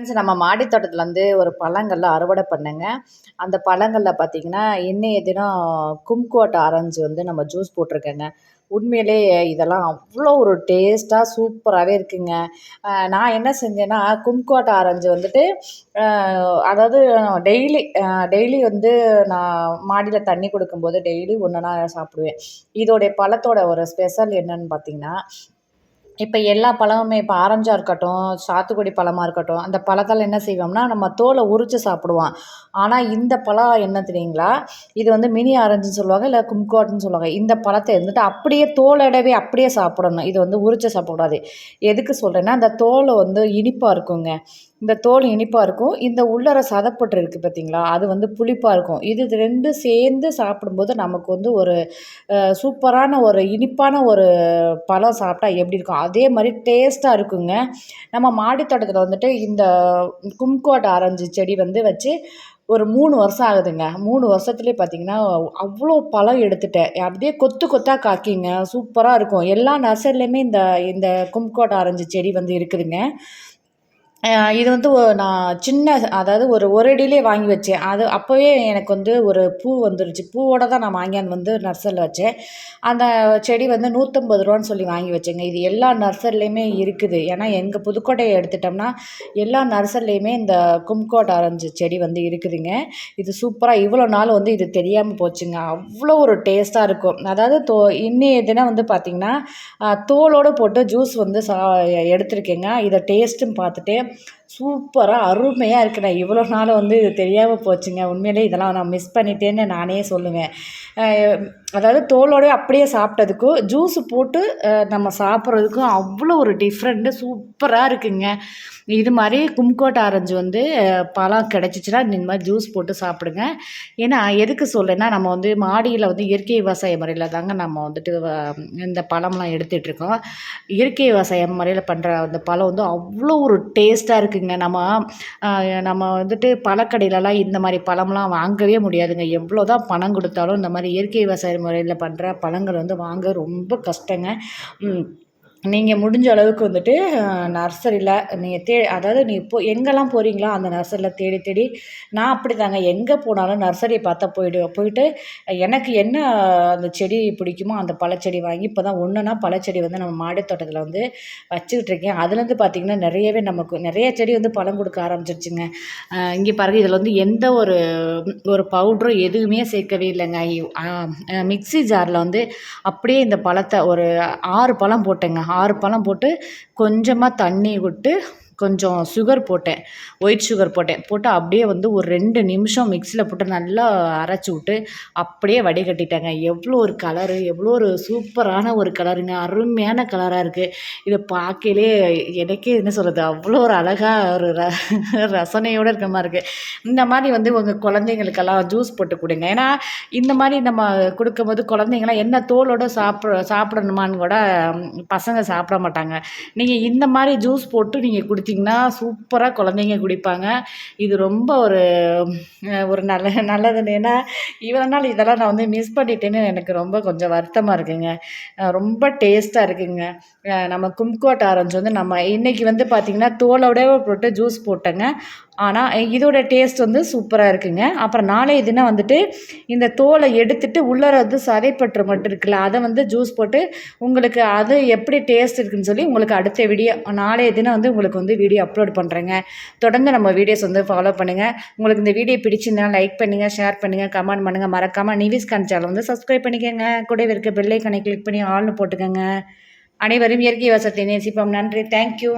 Friends நம்ம மாடி தோட்டத்துலேருந்து ஒரு பழங்கள்லாம் அறுவடை பண்ணேங்க. அந்த பழங்களில் பார்த்தீங்கன்னா இன்னைய தினம் கும்கோட் ஆரஞ்சு வந்து நம்ம ஜூஸ் போட்டிருக்கேங்க. உண்மையிலே இதெல்லாம் அவ்வளோ ஒரு டேஸ்ட்டாக சூப்பராகவே இருக்குங்க. நான் என்ன செஞ்சேன்னா கும்கோட் ஆரஞ்சு வந்துட்டு அதாவது டெய்லி டெய்லி வந்து நான் மாடியில் தண்ணி கொடுக்கும்போது டெய்லி ஒன்றுனா சாப்பிடுவேன். இதோடைய பழத்தோட ஒரு ஸ்பெஷல் என்னன்னு பார்த்தீங்கன்னா இப்போ எல்லா பழமுமே இப்போ ஆரஞ்சாக இருக்கட்டும் சாத்துக்குடி பழமாக இருக்கட்டும் அந்த பழத்தால் என்ன செய்வோம்னா நம்ம தோலை உரித்து சாப்பிடுவோம். ஆனால் இந்த பழம் என்ன தெரியுங்களா? இது வந்து மினி ஆரஞ்சுன்னு சொல்லுவாங்க இல்லை கும்கோட்டுன்னு சொல்லுவாங்க. இந்த பழத்தை இருந்துட்டு அப்படியே தோலோடவே அப்படியே சாப்பிடணும். இது வந்து உரித்து சாப்பிடக்கூடாது. எதுக்கு சொல்கிறேன்னா அந்த தோலை வந்து இனிப்பாக இருக்குங்க. இந்த தோல் இனிப்பாக இருக்கும். இந்த உள்ளர சதப்பட்டு இருக்குது பார்த்திங்களா அது வந்து புளிப்பாக இருக்கும். இது ரெண்டும் சேர்ந்து சாப்பிடும்போது நமக்கு வந்து ஒரு சூப்பரான ஒரு இனிப்பான ஒரு பழம் சாப்பிட்டா எப்படி இருக்கும்? அதே மாதிரி டேஸ்ட்டாக இருக்குங்க. நம்ம மாடி தோட்டத்தில் வந்துட்டு இந்த கும்கோட் ஆரஞ்சு செடி வந்து வச்சு ஒரு மூணு வருஷம் ஆகுதுங்க. மூணு வருஷத்துலேயே பார்த்தீங்கன்னா அவ்வளோ பழம் எடுத்துட்டேன். அப்படியே கொத்து கொத்தாக காக்கிங்க சூப்பராக இருக்கும். எல்லா நர்சரிலையுமே இந்த இந்த கும்கோட் ஆரஞ்சு செடி வந்து இருக்குதுங்க. இது வந்து நான் சின்ன அதாவது ஒரு ஒரு அடியிலே வாங்கி வச்சேன். அது அப்போவே எனக்கு வந்து ஒரு பூ வந்துருச்சு. பூவோட தான் நான் வாங்கியாந்து வந்து நர்சரியில் வச்சேன். அந்த செடி வந்து நூற்றம்பது ரூபான்னு சொல்லி வாங்கி வச்சேங்க. இது எல்லா நர்சரிலையுமே இருக்குது. ஏன்னா எங்கள் புதுக்கோட்டையை எடுத்துட்டோம்னா எல்லா நர்சரிலையுமே இந்த கும்கோட் ஆரஞ்சு செடி வந்து இருக்குதுங்க. இது சூப்பராக இவ்வளோ நாள் வந்து இது தெரியாமல் போச்சுங்க. அவ்வளோ ஒரு டேஸ்ட்டாக இருக்கும். அதாவது தோ இன்னைய தினம் வந்து பார்த்திங்கன்னா தோலோடு போட்டு ஜூஸ் வந்து சா எடுத்திருக்கேங்க. இதை டேஸ்ட்டும் பார்த்துட்டு சூப்பராக அருமையாக இருக்குண்ணே. இவ்வளோ நாள் வந்து இது தெரியாமல் போச்சுங்க. உண்மையிலே இதெல்லாம் நான் மிஸ் பண்ணிட்டேன்னு நானே சொல்லுவேன். அதாவது தோலோடய அப்படியே சாப்பிட்டதுக்கும் ஜூஸு போட்டு நம்ம சாப்பிட்றதுக்கும் அவ்வளோ ஒரு டிஃப்ரெண்ட்டு சூப்பராக இருக்குங்க. இது மாதிரி கும்கோட் ஆரஞ்சு வந்து பழம் கிடச்சிச்சின்னா இந்த மாதிரி ஜூஸ் போட்டு சாப்பிடுங்க. ஏன்னா எதுக்கு சொல்லுன்னா நம்ம வந்து மாடியில் வந்து இயற்கை விவசாய முறையில் தாங்க நம்ம வந்துட்டு இந்த பழம்லாம் எடுத்துகிட்ருக்கோம் இயற்கை விவசாய முறையில் பண்ணுற அந்த பழம் வந்து அவ்வளோ ஒரு டேஸ்ட்டாக இருக்குங்க. நம்ம நம்ம வந்துட்டு பழக்கடையிலலாம் இந்த மாதிரி பழம்லாம் வாங்கவே முடியாதுங்க. எவ்வளோ தான் பணம் கொடுத்தாலும் இந்த மாதிரி இயற்கை விவசாயம் முறையில் பண்ணுற பழங்கள் வந்து வாங்க ரொம்ப கஷ்டங்க. நீங்கள் முடிஞ்ச அளவுக்கு வந்துட்டு நர்சரியில் நீங்கள் தே அதாவது நீ இப்போ எங்கெல்லாம் போகிறீங்களோ அந்த நர்சரியில் தேடி தேடி நான் அப்படி தாங்க எங்கே போனாலும் நர்சரியை பார்த்தா போயிடுவேன் போயிட்டு எனக்கு என்ன அந்த செடி பிடிக்குமோ அந்த பழச்செடி வாங்கி இப்போ தான் ஒன்றுனா பழச்செடி வந்து நம்ம மாடி தோட்டத்தில் வந்து வச்சுக்கிட்டு இருக்கேன். அதுலேருந்து பார்த்திங்கன்னா நிறையவே நமக்கு நிறைய செடி வந்து பழம் கொடுக்க ஆரம்பிச்சிருச்சுங்க. இங்கே பாருங்கள் இதில் வந்து எந்த ஒரு ஒரு பவுட்ரும் எதுவுமே சேர்க்கவே இல்லைங்க. மிக்சி ஜாரில் வந்து அப்படியே இந்த பழத்தை ஒரு ஆறு பழம் போட்டேங்க. ஆறு பழம் போட்டு கொஞ்சமாக தண்ணி விட்டு கொஞ்சம் சுகர் போட்டேன். ஒயிட் சுகர் போட்டேன். போட்டு அப்படியே வந்து ஒரு ரெண்டு நிமிஷம் மிக்சியில் போட்டு நல்லா அரைச்சி விட்டு அப்படியே வடிகட்டிட்டேங்க. எவ்வளோ ஒரு கலரு எவ்வளோ ஒரு சூப்பரான ஒரு கலருங்க அருமையான கலராக இருக்குது இதை பார்க்கலே எனக்கே என்ன சொல்கிறது அவ்வளோ ஒரு அழகாக ஒரு ர ரசனையோடு இருக்க மாதிரி இருக்குது இந்த மாதிரி வந்து உங்கள் குழந்தைங்களுக்கெல்லாம் ஜூஸ் போட்டு கொடுங்க. ஏன்னா இந்த மாதிரி நம்ம கொடுக்கும்போது குழந்தைங்களாம் என்ன தோலோடு சாப்பிட சாப்பிடணுமான்னு கூட பசங்க சாப்பிட மாட்டாங்க. நீங்கள் இந்த மாதிரி ஜூஸ் போட்டு நீங்கள் கொடுத்து கொடுத்தீங்கன்னா சூப்பராக குழந்தைங்க குடிப்பாங்க. இது ரொம்ப ஒரு ஒரு நல்ல நல்லது ஏன்னா இவ்வளோ நாள் இதெல்லாம் நான் வந்து மிஸ் பண்ணிட்டேன்னு எனக்கு ரொம்ப கொஞ்சம் வருத்தமாக இருக்குங்க. ரொம்ப டேஸ்ட்டாக இருக்குங்க. நம்ம கும்கோட் ஆரஞ்சு வந்து நம்ம இன்றைக்கி வந்து பார்த்திங்கன்னா தோலோட போட்டு ஜூஸ் போட்டேங்க. ஆனால் இதோட டேஸ்ட் வந்து சூப்பராக இருக்குங்க. அப்புறம் நாளைய தினம் வந்துட்டு இந்த தோலை எடுத்துட்டு உள்ளர வந்து சதைப்பற்று மட்டும் இருக்குல்ல அதை வந்து ஜூஸ் போட்டு உங்களுக்கு அது எப்படி டேஸ்ட் இருக்குன்னு சொல்லி உங்களுக்கு அடுத்த வீடியோ நாளைய தினம் வந்து உங்களுக்கு வந்து வீடியோ அப்லோட் பண்ணுறேங்க தொடர்ந்து நம்ம வீடியோஸ் வந்து ஃபாலோ பண்ணுங்கள் உங்களுக்கு இந்த வீடியோ பிடிச்சிருந்தா லைக் பண்ணுங்கள் ஷேர் பண்ணுங்கள் கமெண்ட் பண்ணுங்கள் மறக்காமல் நிவிஸ் கான் சேனல் வந்து சப்ஸ்கிரைப் பண்ணிக்கோங்க. கூடவே இருக்க பெல்லைக்கனை கிளிக் பண்ணி ஆள்னு போட்டுக்கோங்க. அனைவரும் இயற்கை வசத்தை நேசிப்போம். நன்றி. தேங்க்யூ